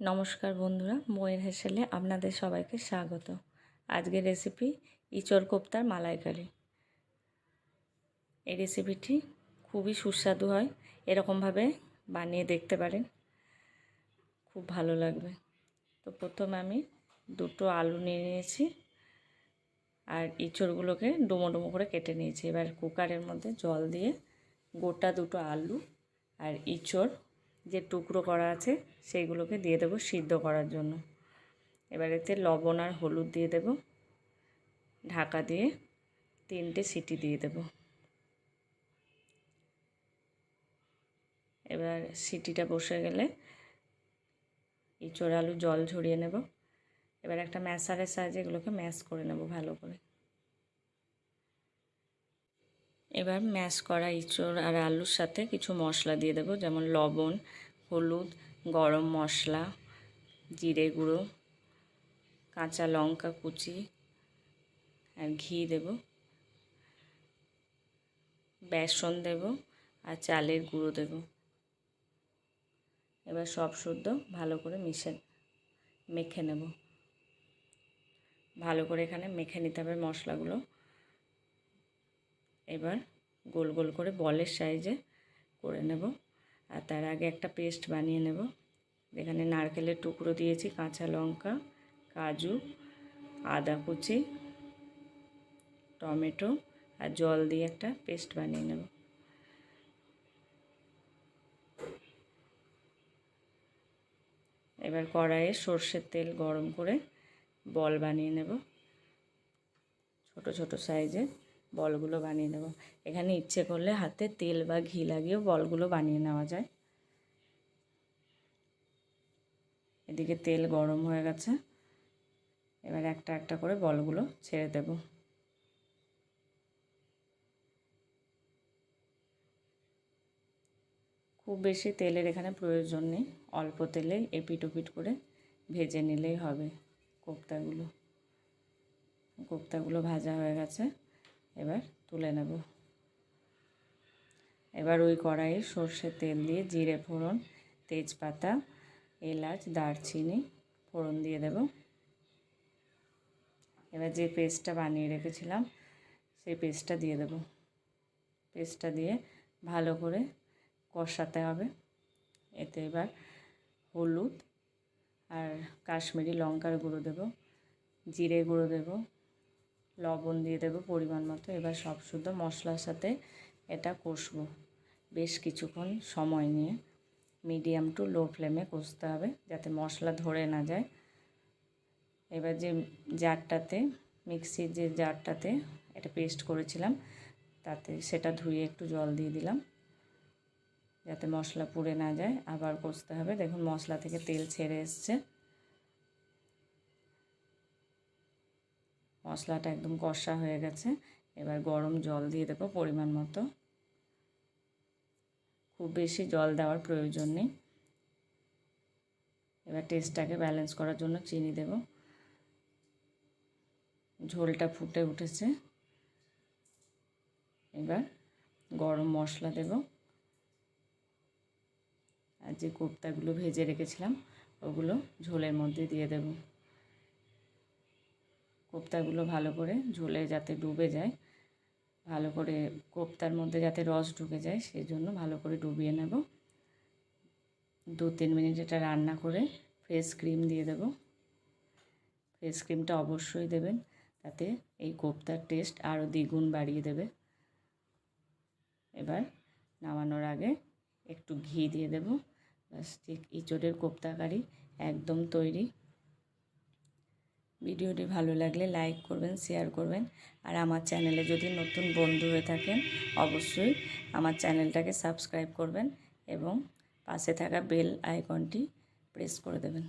নমস্কার বন্ধুরা, ময়ের হেসেলে আপনাদের সবাইকে স্বাগত। আজকের রেসিপি ইচড় কোপ্তার মালাইকারি। এই রেসিপিটি খুবই সুস্বাদু হয়, এরকমভাবে বানিয়ে দেখতে পারেন। খুব ভালো লাগবে। তো প্রথমে আমি দুটো আলু নিয়ে নিয়েছি আর ইঁচড়গুলোকে ডুমো ডুমো করে কেটে নিয়েছি। এবার কুকারের মধ্যে জল দিয়ে গোটা দুটো আলু আর ইঁচড় যে টুকরো করা আছে সেইগুলোকে দিয়ে দেবো সিদ্ধ করার জন্য। এবার এতে লবণ আর হলুদ দিয়ে দেব। ঢাকা দিয়ে তিনটে সিটি দিয়ে দেব। এবার সিটিটা বসে গেলে ইঁচড় আলু জল ঝরিয়ে নেব। এবার একটা ম্যাশারের সাহায্যে এগুলোকে ম্যাশ করে নেব ভালো করে। এবার ম্যাশ করা ইঁচড় আর আলুর সাথে কিছু মশলা দিয়ে দেবো, যেমন লবণ হলুদ, গরম মশলা, জিরে গুঁড়ো, কাঁচা লঙ্কা কুচি আর ঘি দেব। বেসন দেব আর চালের গুঁড়ো দেব। এবার সব শুদ্ধ ভালো করে মিশে, মেখে নেব। ভালো করে এখানে মেখে নিতে হবে মশলাগুলো। এবার গোল গোল করে বলের সাইজে করে নেব। আর তার আগে একটা পেস্ট বানিয়ে নেব। এখানে নারকেলের টুকরো দিয়েছি, কাঁচা লঙ্কা, কাজু, আদা কুচি, টমেটো আর জল দিয়ে একটা পেস্ট বানিয়ে নেব। এবার কড়াইয়ে সর্ষের তেল গরম করে বল বানিয়ে নেব। ছোট ছোট সাইজে। বলগুলো বানিয়ে নেব। এখানে ইচ্ছে করলে হাতে তেল বা ঘি লাগিয়েও বলগুলো বানিয়ে নেওয়া যায়। এদিকে তেল গরম হয়ে গেছে। এবার একটা একটা করে বলগুলো ছেড়ে দেব। খুব বেশি তেলের এখানে প্রয়োজন নেই। অল্প তেলেই এপিট ওপিট করে ভেজে নিলেই হবে। কোপ্তাগুলো কোপ্তাগুলো ভাজা হয়ে গেছে। এবার তুলে নেব। এবার ওই কড়াইয়ে সর্ষের তেল দিয়ে জিরে ফোড়ন, তেজপাতা, এলাচ, দারচিনি, ফোড়ন দিয়ে দেব। এবার যে পেস্টটা বানিয়ে রেখেছিলাম, সেই পেস্টটা দিয়ে দেব। পেস্টটা দিয়ে ভালো করে কষাতে হবে। এতে এবার হলুদ আর কাশ্মীরি লঙ্কার গুঁড়ো দেব, জিরে গুঁড়ো দেব লবণ দিয়ে দেবো পরিমাণ মতো। এবার সব শুদ্ধ মশলার সাথে এটা কষবো বেশ কিছুক্ষণ সময় নিয়ে। মিডিয়াম টু লো ফ্লেমে কষতে হবে যাতে মশলা ধরে না যায়। এবার যে জারটাতে, মিক্সির যে জারটাতে এটা পেস্ট করেছিলাম, তাতে সেটা ধুয়ে একটু জল দিয়ে দিলাম যাতে মশলা পুড়ে না যায়। আবার কষতে হবে। দেখুন মশলা থেকে তেল ছেড়ে এসছে। মশলাটা একদম কষা হয়ে গেছে। এবার গরম জল দিয়ে দেবো পরিমাণ মতো। খুব বেশি জল দেওয়ার প্রয়োজন নেই। এবার টেস্টটাকে ব্যালেন্স করার জন্য চিনি দেব। ঝোলটা ফুটে উঠেছে। এবার গরম মশলা দেব। আর যে কোপ্তাগুলো ভেজে রেখেছিলাম, ওগুলো ঝোলের মধ্যে দিয়ে দেবো। কোপ্তাগুলো ভালো করে ঝোলে যাতে ডুবে যায়, ভালো করে কোপ্তার মধ্যে যাতে রস ঢুকে যায় সেই জন্য ভালো করে ডুবিয়ে নেব। দু তিন মিনিট এটা রান্না করে ফ্রেশ ক্রিম দিয়ে দেব। ফ্রেশ ক্রিমটা অবশ্যই দেবেন, তাতে এই কোপ্তার টেস্ট আরও দ্বিগুণ বাড়িয়ে দেবে। এবার নামানোর আগে একটু ঘি দিয়ে দেব। ব্যাস ঠিক ইঁচড়ের কোপ্তা কারি একদম তৈরি। ভিডিওটি ভালো লাগলে লাইক করবেন, শেয়ার করবেন। আর আমার চ্যানেলে যদি নতুন বন্ধু হয়ে থাকেন, অবশ্যই আমার চ্যানেলটাকে সাবস্ক্রাইব করবেন এবং পাশে থাকা বেল আইকনটি প্রেস করে দেবেন।